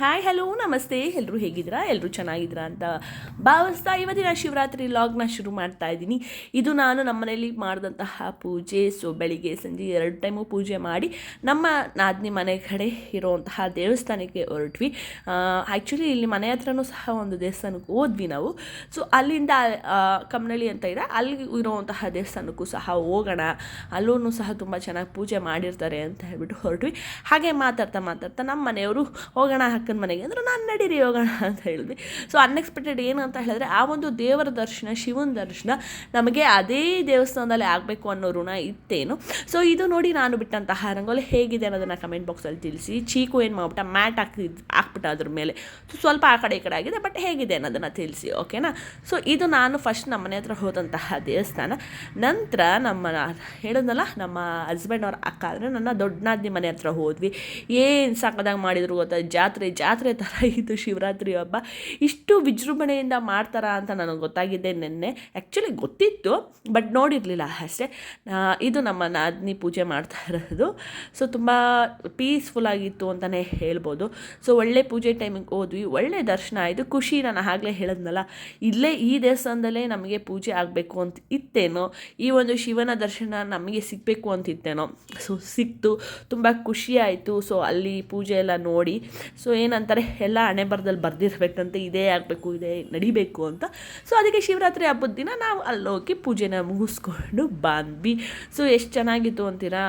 Hi hello ನಮಸ್ತೆ. ಎಲ್ಲರೂ ಹೇಗಿದ್ದೀರಾ? ಎಲ್ಲರೂ ಚೆನ್ನಾಗಿದ್ದೀರಾ ಅಂತ ಭಾವಿಸ್ತಾ ಇವತ್ತಿನ ಶಿವರಾತ್ರಿ ಲಾಗ್ನ ಶುರು ಮಾಡ್ತಾ ಇದ್ದೀನಿ. ಇದು ನಾನು ನಮ್ಮ ಮನೇಲಿ ಮಾಡಿದಂತಹ ಪೂಜೆ. ಸೊ ಬೆಳಿಗ್ಗೆ, ಸಂಜೆ ಎರಡು ಟೈಮು ಪೂಜೆ ಮಾಡಿ ನಮ್ಮ ನಾದಿನಿ ಮನೆ ಕಡೆ ಇರುವಂತಹ ದೇವಸ್ಥಾನಕ್ಕೆ ಹೊರಟ್ವಿ. ಆ್ಯಕ್ಚುಲಿ ಇಲ್ಲಿ ಮನೆ ಹತ್ರನೂ ಸಹ ಒಂದು ದೇವಸ್ಥಾನಕ್ಕೆ ಹೋದ್ವಿ ನಾವು. ಸೊ ಅಲ್ಲಿಂದ ಕಮ್ಮನಳ್ಳಿ ಅಂತ ಇದೆ. ಅಲ್ಲಿ ಇರುವಂತಹ ದೇವಸ್ಥಾನಕ್ಕೂ ಸಹ ಹೋಗೋಣ. ಅಲ್ಲೂ ಸಹ ತುಂಬ ಚೆನ್ನಾಗಿ ಪೂಜೆ ಮಾಡಿರ್ತಾರೆ ಅಂತ ಹೇಳ್ಬಿಟ್ಟು ಹೊರಟ್ವಿ. ಹಾಗೆ ಮಾತಾಡ್ತಾ ಮಾತಾಡ್ತಾ ನಮ್ಮ ಮನೆಯವರು ಹೋಗೋಣ ಅಕ್ಕನ ಮನೆಗೆ. ಅಂದ್ರೆ ನಾನು ನಡೀರಿ ಹೋಗೋಣ ಅಂತ ಹೇಳಿದ್ವಿ. ಸೊ ಅನ್ಎಕ್ಸ್ಪೆಕ್ಟೆಡ್ ಏನು ಅಂತ ಹೇಳಿದ್ರೆ ಆ ಒಂದು ದೇವರ ದರ್ಶನ, ಶಿವನ ದರ್ಶನ ನಮಗೆ ಅದೇ ದೇವಸ್ಥಾನದಲ್ಲಿ ಆಗಬೇಕು ಅನ್ನೋ ಋಣ ಇತ್ತೇನು. ಸೊ ಇದು ನೋಡಿ ನಾನು ಬಿಟ್ಟಂತಹ ರಂಗೋಲಿ ಹೇಗಿದೆ ಅನ್ನೋದನ್ನು ಕಮೆಂಟ್ ಬಾಕ್ಸಲ್ಲಿ ತಿಳಿಸಿ. ಚೀಕು ಏನು ಮಾಡ್ಬಿಟ್ಟ, ಮ್ಯಾಟ್ ಹಾಕಿದ್ ಹಾಕ್ಬಿಟ್ಟ ಅದ್ರ ಮೇಲೆ. ಸೊ ಸ್ವಲ್ಪ ಆ ಕಡೆ ಈ ಕಡೆ ಆಗಿದೆ ಬಟ್ ಹೇಗಿದೆ ಅನ್ನೋದನ್ನು ತಿಳಿಸಿ ಓಕೆನಾ ಸೊ ಇದು ನಾನು ಫಸ್ಟ್ ನಮ್ಮ ಮನೆ ಹತ್ರ ಹೋದಂತಹ ದೇವಸ್ಥಾನ. ನಂತರ ನಮ್ಮ ಹೇಳಿದ್ನಲ್ಲ, ನಮ್ಮ ಹಸ್ಬೆಂಡ್ ಅವ್ರ ಅಕ್ಕ ಅಂದರೆ ನನ್ನ ದೊಡ್ಡನಾದ್ನಿ ಮನೆ ಹತ್ರ ಹೋದ್ವಿ. ಏನು ಸಾಕದಾಗ ಮಾಡಿದ್ರು ಗೊತ್ತಾ? ಜಾತ್ರೆ ಜಾತ್ರೆ ಥರ ಇದು ಶಿವರಾತ್ರಿ ಹಬ್ಬ. ಇಷ್ಟು ವಿಜೃಂಭಣೆಯಿಂದ ಮಾಡ್ತಾರಾ ಅಂತ ನನಗೆ ಗೊತ್ತಾಗಿದ್ದೆ ನಿನ್ನೆ. ಆ್ಯಕ್ಚುಲಿ ಗೊತ್ತಿತ್ತು ಬಟ್ ನೋಡಿರಲಿಲ್ಲ ಅಷ್ಟೇ. ಇದು ನಮ್ಮ ನಾದಿನಿ ಪೂಜೆ ಮಾಡ್ತಾ ಇರೋದು. ಸೊ ತುಂಬ ಪೀಸ್ಫುಲ್ ಆಗಿತ್ತು ಅಂತಲೇ ಹೇಳ್ಬೋದು. ಸೊ ಒಳ್ಳೆ ಪೂಜೆ ಟೈಮಿಗೆ ಹೋದ್ವಿ ಒಳ್ಳೆ ದರ್ಶನ ಆಯಿತು. ಖುಷಿ ನಾನು ಆಗಲೇ ಹೇಳಿದ್ನಲ್ಲ, ಇಲ್ಲೇ ಈ ದೇವಸ್ಥಾನದಲ್ಲೇ ನಮಗೆ ಪೂಜೆ ಆಗಬೇಕು ಅಂತ ಇತ್ತೇನೋ, ಈ ಒಂದು ಶಿವನ ದರ್ಶನ ನಮಗೆ ಸಿಗಬೇಕು ಅಂತ ಇತ್ತೇನೋ. ಸೊ ಸಿಕ್ತು, ತುಂಬ ಖುಷಿ ಆಯಿತು. ಸೊ ಅಲ್ಲಿ ಪೂಜೆ ಎಲ್ಲ ನೋಡಿ. ಸೊ ಏನಂತಾರೆ, ಎಲ್ಲ ಹಣೆ ಬರದಲ್ಲಿ ಬರೆದಿರ್ಬೇಕಂತೆ, ಇದೇ ಆಗಬೇಕು, ಇದೇ ನಡಿಬೇಕು ಅಂತ. ಸೊ ಅದಕ್ಕೆ ಶಿವರಾತ್ರಿ ಹಬ್ಬದ ದಿನ ನಾವು ಅಲ್ಲೋಗಿ ಪೂಜೆನ ಮುಗಿಸ್ಕೊಂಡು ಬಂದ್ವಿ. ಸೊ ಎಷ್ಟು ಚೆನ್ನಾಗಿತ್ತು ಅಂತೀರಾ?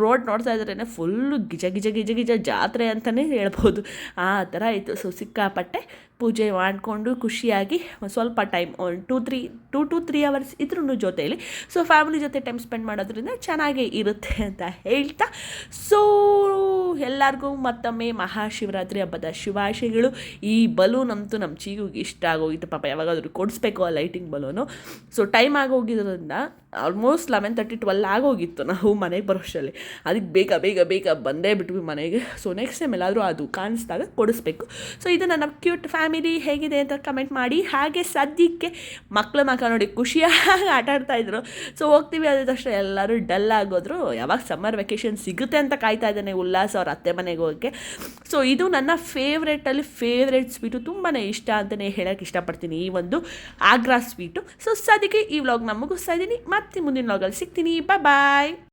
ರೋಡ್ ನೋಡ್ತಾ ಇದ್ರೇ ಫುಲ್ಲು ಗಿಜ ಗಿಜ ಗಿಜ ಗಿಜ ಜಾತ್ರೆ ಅಂತಲೇ ಹೇಳ್ಬೋದು. ಆ ಥರ ಆಯಿತು. ಸೊ ಸಿಕ್ಕಾಪಟ್ಟೆ ಪೂಜೆ ಮಾಡಿಕೊಂಡು ಖುಷಿಯಾಗಿ ಸ್ವಲ್ಪ time two three two to three hours ಇದ್ರೂ ಜೊತೆಯಲ್ಲಿ ಸೊ ಫ್ಯಾಮಿಲಿ ಜೊತೆ ಟೈಮ್ ಸ್ಪೆಂಡ್ ಮಾಡೋದ್ರಿಂದ ಚೆನ್ನಾಗೇ ಇರುತ್ತೆ ಅಂತ ಹೇಳ್ತಾ. ಸೊ ಎಲ್ಲರಿಗೂ ಮತ್ತೊಮ್ಮೆ ಮಹಾಶಿವರಾತ್ರಿ ಹಬ್ಬದ ಶುಭಾಶಯಗಳು. ಈ ಬಲೂನ್ ಅಂತೂ ನಮ್ಮ ಚೀಗುಗೆ ಇಷ್ಟ ಆಗೋಗಿತ್ತು. ಪಾಪ ಯಾವಾಗಾದರೂ ಕೊಡಿಸ್ಬೇಕು ಆ ಲೈಟಿಂಗ್ ಬಲೂನು ಸೊ ಟೈಮ್ ಆಗೋಗಿದ್ರಿಂದ ಆಲ್ಮೋಸ್ಟ್ ಲೆವೆನ್ ತರ್ಟಿ ಟ್ವೆಲ್ ಆಗೋಗಿತ್ತು ನಾವು ಮನೆಗೆ ಬರೋಷ್ಟರಲ್ಲಿ ಅದಕ್ಕೆ ಬೇಗ ಬೇಗ ಬೇಗ ಬಂದೇ ಬಿಟ್ವಿ ಮನೆಗೆ. ಸೊ ನೆಕ್ಸ್ಟ್ ಟೈಮ್ ಎಲ್ಲಾದರೂ ಅದು ಕಾಣಿಸ್ದಾಗ ಕೊಡಿಸ್ಬೇಕು. ಸೊ ಇದು ನನ್ನ ಕ್ಯೂಟ್ ಫ್ಯಾಮಿಲಿ ಹೇಗಿದೆ ಅಂತ ಕಮೆಂಟ್ ಮಾಡಿ. ಹಾಗೆ ಸದ್ಯಕ್ಕೆ ಮಕ್ಕಳು ಮಕ್ಕ ನೋಡಿ ಖುಷಿಯಾಗಿ ಆಟ ಆಡ್ತಾಯಿದ್ರು ಸೊ ಹೋಗ್ತೀವಿ ಅದ ತಕ್ಷಣ ಎಲ್ಲರೂ ಡಲ್ ಆಗೋದ್ರು. ಯಾವಾಗ ಸಮ್ಮರ್ ವೆಕೇಷನ್ ಸಿಗುತ್ತೆ ಅಂತ ಕಾಯ್ತಾ ಇದ್ದಾನೆ. ಉಲ್ಲಾಸ್ ಅವ್ರ ಅತ್ತೆ ಮನೆಗೆ ಹೋಗೋಕ್ಕೆ. ಸೊ ಇದು ನನ್ನ ಫೇವ್ರೇಟಲ್ಲಿ ಫೇವ್ರೇಟ್ ಸ್ವೀಟು ತುಂಬಾ ಇಷ್ಟ ಅಂತಲೇ ಹೇಳೋಕ್ಕೆ ಇಷ್ಟಪಡ್ತೀನಿ ಈ ಒಂದು ಆಗ್ರಾ ಸ್ವೀಟು ಸೊ ಸದ್ಯಕ್ಕೆ ಈ ವ್ಲಾಗ್ ಮುಗಿಸ್ತಾ ಇದ್ದೀನಿ. ಮತ್ತೆ ಮುಂದಿನ ವ್ಲಾಗಲ್ಲಿ ಸಿಗ್ತೀನಿ. ಬಾಯ್